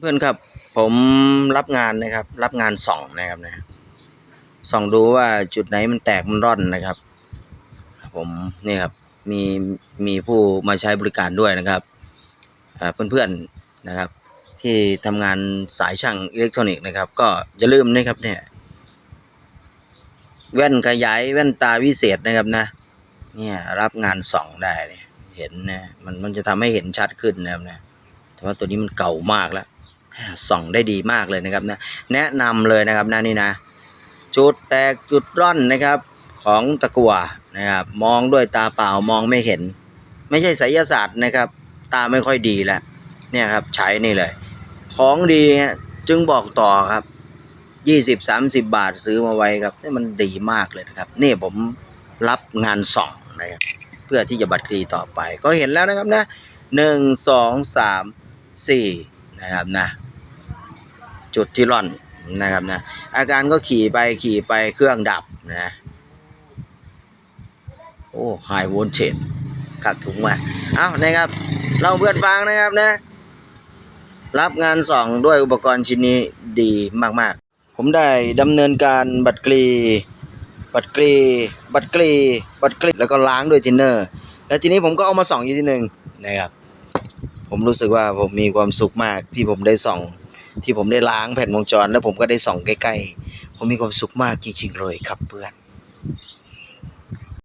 เพื่อนครับ ผมรับงานนะครับ รับงานส่องนะครับนะส่องดูว่าจุดไหนมันแตกมันร่อนนะครับ ผมนี่ครับมีมีผู้มาใช้บริการด้วยนะครับอ่าเพื่อนๆนะครับ ที่ทำงานสายช่างอิเล็กทรอนิกส์นะครับ ก็อย่าลืมนะครับเนี่ยแว่นขยายแว่นตาวิเศษนะครับนะเนี่ยรับงานส่องได้เลยเห็นนะมันมันจะทำให้เห็นชัดขึ้นนะครับนะแต่ว่าตัวนี้มันเก่ามากแล้ว ส่องได้ดีมากเลยนะครับนะแนะนำเลยนะครับนะนี่นะ จุดแตกจุดร่อนนะครับของตะกั่วนะครับมองด้วยตาเปล่ามองไม่เห็น ไม่ใช่ไสยศาสตร์นะครับ ตาไม่ค่อยดีแล้วเนี่ยครับใช้นี่เลย ของดีฮะจึงบอกต่อครับยี่สิบสามสิบบาทซื้อมาไว้ครับนี่มันดีมากเลยนะครับ นี่ผมรับงานส่องนะครับเพื่อที่จะบัตรเครดิตต่อไป ก็เห็นแล้วนะครับนะหนึ่งสองสามสี่ นะครับนะ จุดที่ร่อนนะครับนะ อาการก็ขี่ไปขี่ไปเครื่องดับนะโอ้ไฮโวลเทจขัดถุงมาเอานะครับ เราเพื่อนฟังนะครับนะ รับงานส่องด้วยอุปกรณ์ชิ้นนี้ดีมากๆ ผมได้ดำเนินการบัตรกรีบัตรกรีบัตรกรีบัตรกรีแล้วก็ล้างด้วยทินเนอร์ แล้วทีนี้ผมก็เอามาส่องอีกทีหนึ่งนะครับ ผมรู้สึกว่าผมมีความสุขมากที่ผมได้ส่อง ที่ผมได้ล้างแผ่นวงจร แล้วผมก็ได้ส่องใกล้ๆ ผมมีความสุขมากจริงๆเลยครับเพื่อน